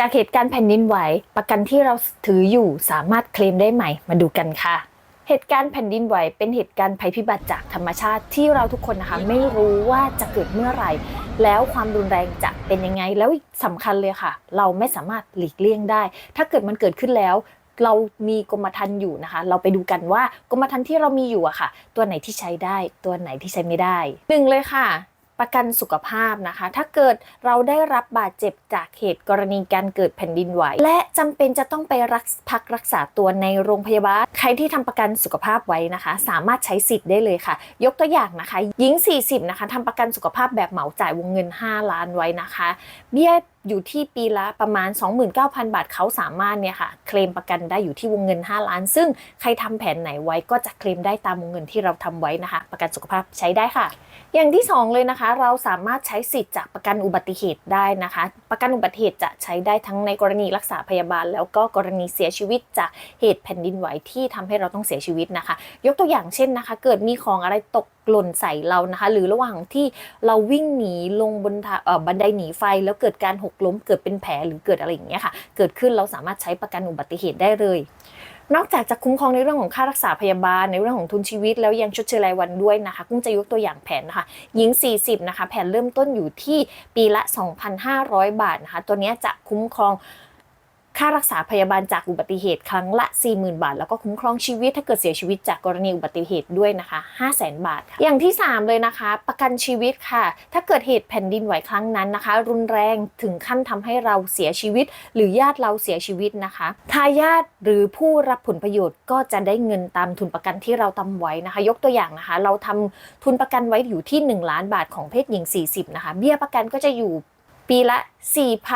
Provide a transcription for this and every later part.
จากเหตุการณ์แผ่นดินไหว ประกันที่เราถืออยู่สามารถเคลมได้ไหม มาดูกันค่ะ เหตุการณ์แผ่นดินไหวเป็นเหตุการณ์ภัยพิบัติจากธรรมชาติที่เราทุกคนนะคะไม่รู้ว่าจะเกิดเมื่อไหร่ แล้วความรุนแรงจะเป็นยังไง แล้วสำคัญเลยค่ะ เราไม่สามารถหลีกเลี่ยงได้ ถ้าเกิดมันเกิดขึ้นแล้วเรามีกรมธรรม์อยู่นะคะ เราไปดูกันว่ากรมธรรม์ที่เรามีอยู่อะค่ะ ตัวไหนที่ใช้ได้ ตัวไหนที่ใช้ไม่ได้หนึ่งเลยค่ะ ประกันสุขภาพนะคะ ถ้าเกิดเราได้รับบาดเจ็บจากเหตุกรณีการเกิดแผ่นดินไหว และจำเป็นจะต้องไปรักพักรักษาตัวในโรงพยาบาล ใครที่ทำประกันสุขภาพไว้นะคะ สามารถใช้สิทธิ์ได้เลยค่ะ ยกตัวอย่างนะคะ หญิง 40 นะคะทำประกันสุขภาพแบบเหมาจ่ายวงเงิน 5 ล้านไว้นะคะ เบี้ยอยู่ที่ปีละประมาณ 29,000 บาทเขาสามารถเนี่ยค่ะ เคลมประกันได้อยู่ที่วงเงิน 5 ล้าน ซึ่งใครทำแผนไหนไว้ก็จะเคลมได้ตามวงเงินที่เราทำไว้นะคะ ประกันสุขภาพใช้ได้ค่ะ อย่างที่ 2 เลยนะคะ เราสามารถใช้สิทธิ์จากประกันอุบัติเหตุได้นะคะ ประกันอุบัติเหตุจะใช้ได้ทั้งในกรณีรักษาพยาบาล แล้วก็กรณีเสียชีวิตจากเหตุแผ่นดินไหวที่ทำให้เราต้องเสียชีวิตนะคะ ยกตัวอย่างเช่นนะคะ เกิดมีของอะไรตกหล่นใส่เรานะคะ หรือระหว่างที่เราวิ่งหนีลงบนบันไดหนีไฟ แล้วเกิดการหกล้มเกิดเป็นแผลหรือเกิดอะไรอย่างเงี้ยค่ะ เกิดขึ้นเราสามารถใช้ประกันอุบัติเหตุได้เลย นอกจากจะคุ้มครองในเรื่องของค่ารักษาพยาบาล ในเรื่องของทุนชีวิต แล้วยังชดเชยรายวันด้วยนะคะกุ้งจะยกตัวอย่างแผนนะคะหญิง 40 นะคะ แผนเริ่มต้นอยู่ที่ปีละ 2,500 บาทนะคะ ตัวนี้จะคุ้มครอง ค่ารักษาพยาบาลจากอุบัติเหตุครั้งละ 40,000 บาท แล้วก็คุ้มครองชีวิตถ้าเกิดเสียชีวิตจากกรณีอุบัติเหตุด้วยนะคะ 500,000 บาท อย่างที่ 3 เลยนะคะ ประกันชีวิตค่ะ ถ้าเกิดเหตุแผ่นดินไหวครั้งนั้นนะคะ รุนแรงถึงขั้นทำให้เราเสียชีวิต หรือญาติเราเสียชีวิตนะคะทายาทหรือผู้รับผลประโยชน์ก็จะได้เงินตามทุนประกันที่เราทำไว้นะคะ ยกตัวอย่างนะคะ เราทำทุนประกันไว้อยู่ที่ 1 ล้านบาทของเพศหญิง 40นะคะเบี้ยประกันก็จะอยู่ ปีละ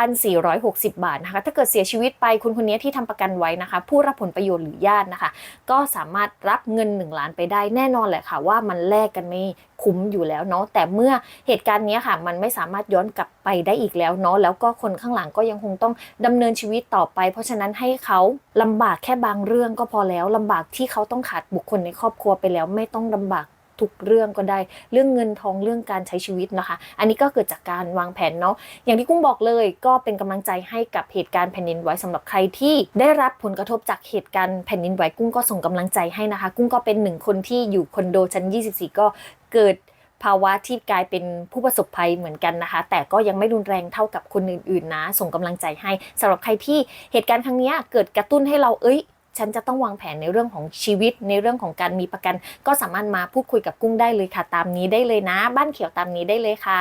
4,460 บาทนะคะ ถ้าเกิดเสียชีวิตไปคุณคนนี้ที่ทำประกันไว้นะคะ ผู้รับผลประโยชน์หรือญาตินะคะ ก็สามารถรับเงิน 1 ล้านไปได้แน่นอนแหละค่ะ ว่ามันแลกกันไม่คุ้มอยู่แล้วเนาะแต่เมื่อเหตุการณ์นี้ค่ะ มันไม่สามารถย้อนกลับไปได้อีกแล้วเนาะแล้วก็คนข้างหลังก็ยังคงต้องดำเนินชีวิตต่อไป เพราะฉะนั้นให้เขาลำบากแค่บางเรื่องก็พอแล้วลำบากที่เขาต้องขาดบุคคลในครอบครัวไปแล้ว ไม่ต้องลำบาก ทุกเรื่องก็ได้ เรื่องเงินทองเรื่องการใช้ชีวิตนะคะ อันนี้ก็เกิดจากการวางแผนเนาะอย่างที่กุ้งบอกเลยก็เป็นกำลังใจให้กับเหตุการณ์แผ่นดินไหวสำหรับใครที่ได้รับผลกระทบจากเหตุการณ์แผ่นดินไหวกุ้งก็ส่งกำลังใจให้นะคะ กุ้งก็เป็นหนึ่งคนที่อยู่คอนโดชั้น 24 ก็เกิดภาวะที่กลายเป็นผู้ประสบภัยเหมือนกันนะคะ แต่ก็ยังไม่รุนแรงเท่ากับคนอื่นๆนะ ส่งกำลังใจให้สำหรับใครที่เหตุการณ์ครั้งนี้เกิดกระตุ้นให้เราเอ้ย ฉันจะต้องวางแผนในเรื่องของชีวิตในเรื่องของการมีประกัน ก็สามารถมาพูดคุยกับกุ้งได้เลยค่ะตามนี้ได้เลยนะ บ้านเขียวตามนี้ได้เลยค่ะ